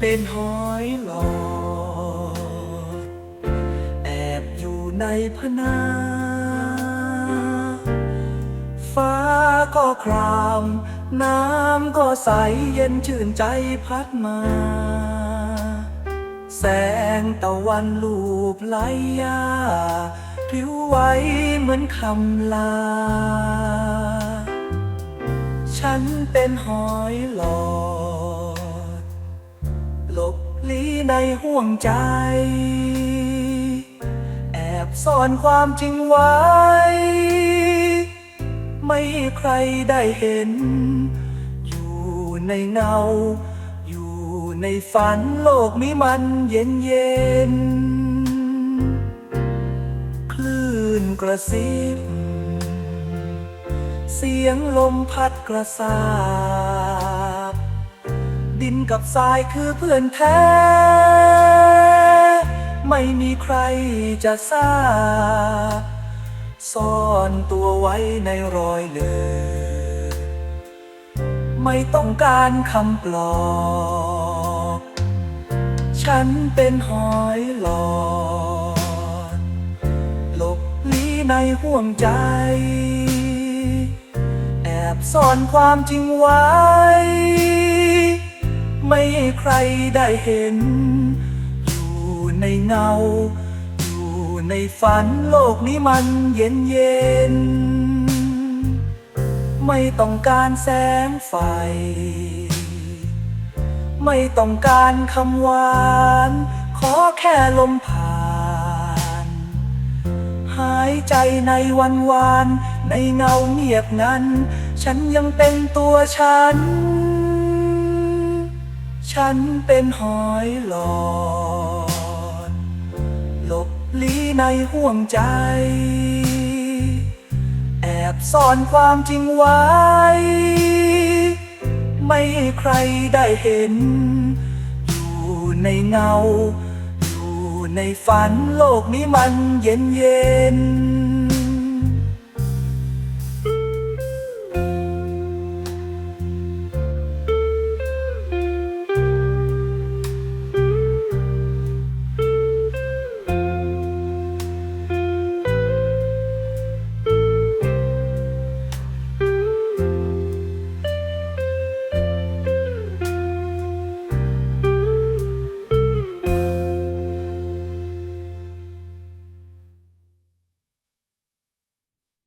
เป็นหอยหลอด แอบอยู่ในพนา ฟ้าก็คราม น้ำก็ใสเย็นชื่นใจพัดมา แสงตะวันลูบไหลยาผิวไหวเหมือนคำลา ฉันเป็นหอยหลอด หลบลี้ในห่วงใจ แอบซ่อนความจริงไว้ ไม่ใครได้เห็น อยู่ในเงา อยู่ในฝันโลกนี้มันเย็นเย็น คลื่นกระซิบ เสียงลมพัดกระซา นกับทรายคือเพื่อนแท้ ไม่มีใครจะทราบซ่อนตัวไว้ในรอยเลือไม่ต้องการคำปลอบฉันเป็นหอยหลอดหลบลี้ในห่วงใจ แอบซ่อนความจริงไว้ ใครได้เห็น อยู่ในเงา อยู่ในฝันโลกนี้มันเย็นเย็น ไม่ต้องการแสงไฟ ไม่ต้องการคำหวาน ขอแค่ลมผ่าน หายใจในวันวาน ในเงาเงียบนั้น ฉันยังเป็นตัวฉัน ฉันเป็นหอยหลอด หลบลี้ในห่วงใจ แอบซ่อนความจริงไว้ ไม่ให้ใครได้เห็น อยู่ในเงา อยู่ในฝันโลกนี้มันเย็นเย็น